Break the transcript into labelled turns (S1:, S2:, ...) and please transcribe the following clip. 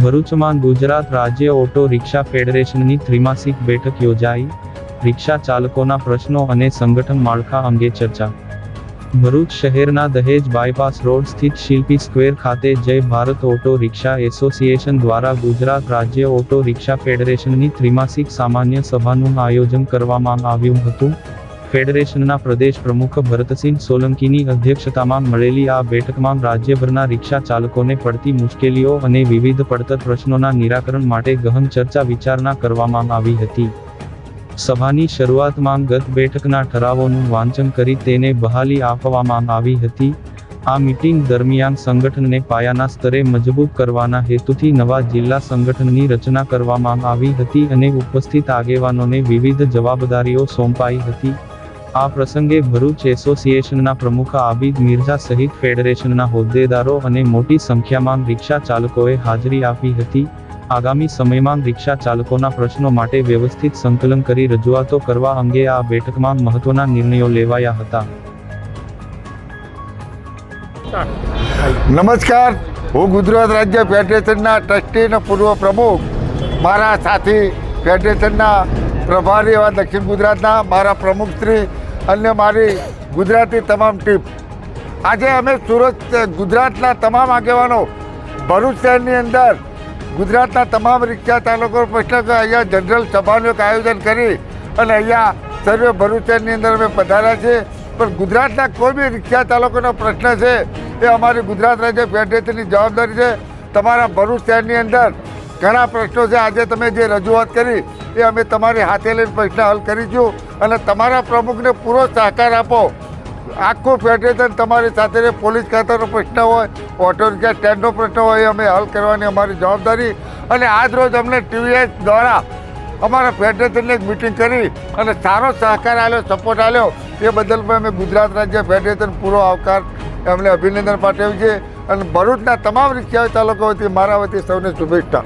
S1: ભરૂચમાં ગુજરાત રાજ્ય auto rickshaw ફેડરેશનની ત્રિમાસિક બેઠક યોજાઈ. રિક્ષા ચાલકોના પ્રશ્નો અને સંગઠન માળખા અંગે ચર્ચા. ભરૂચ શહેરના દહેજ બાયપાસ રોડ સ્થિત શિલ્પી સ્ક્વેર ખાતે જય ભારત ઓટો રિક્ષા એસોસિએશન દ્વારા ગુજરાત રાજ્ય ઓટો રિક્ષા ફેડરેશનની ત્રિમાસિક સામાન્ય સભાનું આયોજન કરવામાં આવ્યું હતું. ફેડરેશનના પ્રદેશ પ્રમુખ ભરતસિંહ સોલંકીની અધ્યક્ષતામાં મળેલી આ બેઠકમાં રાજ્યભરના રિક્ષા ચાલકોને પડતી મુશ્કેલીઓ અને વિવિધ પડતર પ્રશ્નોના નિરાકરણ માટે ગહન ચર્ચા વિચારણા કરવામાં આવી હતી. સભાની શરૂઆતમાં ગત બેઠકના ઠરાવોનું વાંચન કરી તેને બહાલી આપવામાં આવી હતી. આ મીટિંગ દરમિયાન સંગઠનને પાયાના સ્તરે મજબૂત કરવાના હેતુથી નવા જિલ્લા સંગઠનની રચના કરવામાં આવી હતી અને ઉપસ્થિત આગેવાનોને વિવિધ જવાબદારીઓ સોંપાઈ હતી. આ પ્રસંગે ભરૂચ એસોસિએશનના પ્રમુખ આબિદ મિર્ઝા સહિત ફેડરેશનના હોદ્દેદારો અને મોટી સંખ્યામાં રિક્ષા ચાલકોએ હાજરી આપી હતી. આગામી સમયમાં રિક્ષા ચાલકોના પ્રશ્નો માટે વ્યવસ્થિત સંકલન કરી રજૂઆતો કરવા અંગે આ બેઠકમાં મહત્વના નિર્ણયો લેવાયા હતા.
S2: નમસ્કાર. હું ગુજરાત રાજ્ય ફેડરેશનના ટ્રસ્ટી પૂર્વ પ્રમુખ. મારા સાથી ફેડરેશનના પ્રભારી એવા દક્ષિણ ગુજરાતના મારા પ્રમુખશ્રી અને મારી ગુજરાતી તમામ ટીમ આજે અમે સુરત ગુજરાતના તમામ આગેવાનો ભરૂચ શહેરની અંદર ગુજરાતના તમામ રિક્ષા ચાલકો પ્રશ્ન અહીંયા જનરલ સભાનું એક આયોજન કરી અને અહીંયા સર્વે ભરૂચ શહેરની અંદર અમે પધાર્યા છીએ. પણ ગુજરાતના કોઈ બી રિક્ષા ચાલકોનો પ્રશ્ન છે એ અમારી ગુજરાત રાજ્ય ફેડરેશનની જવાબદારી છે. તમારા ભરૂચ શહેરની અંદર ઘણા પ્રશ્નો છે. આજે તમે જે રજૂઆત કરી એ અમે તમારી હાથે લઈને પ્રશ્ન હલ કરીશું અને તમારા પ્રમુખને પૂરો સહકાર આપો. આખું ફેડરેશન તમારી સાથે પોલીસ ખાતાનો પ્રશ્ન હોય ઓટો રિક્ષા સ્ટેન્ડનો પ્રશ્ન હોય, એ અમે હલ કરવાની અમારી જવાબદારી. અને આજ રોજ અમને ટીવીએસ દ્વારા અમારા ફેડરેશનની એક મિટિંગ કરી અને સારો સહકાર આવ્યો સપોર્ટ આવ્યો એ બદલ પણ અમે ગુજરાત રાજ્ય ફેડરેશન પૂરો આવકાર એમને અભિનંદન પાઠવ્યું છે. અને ભરૂચના તમામ રિક્ષા ચાલકો વતી, મારા વતી સૌને શુભેચ્છા.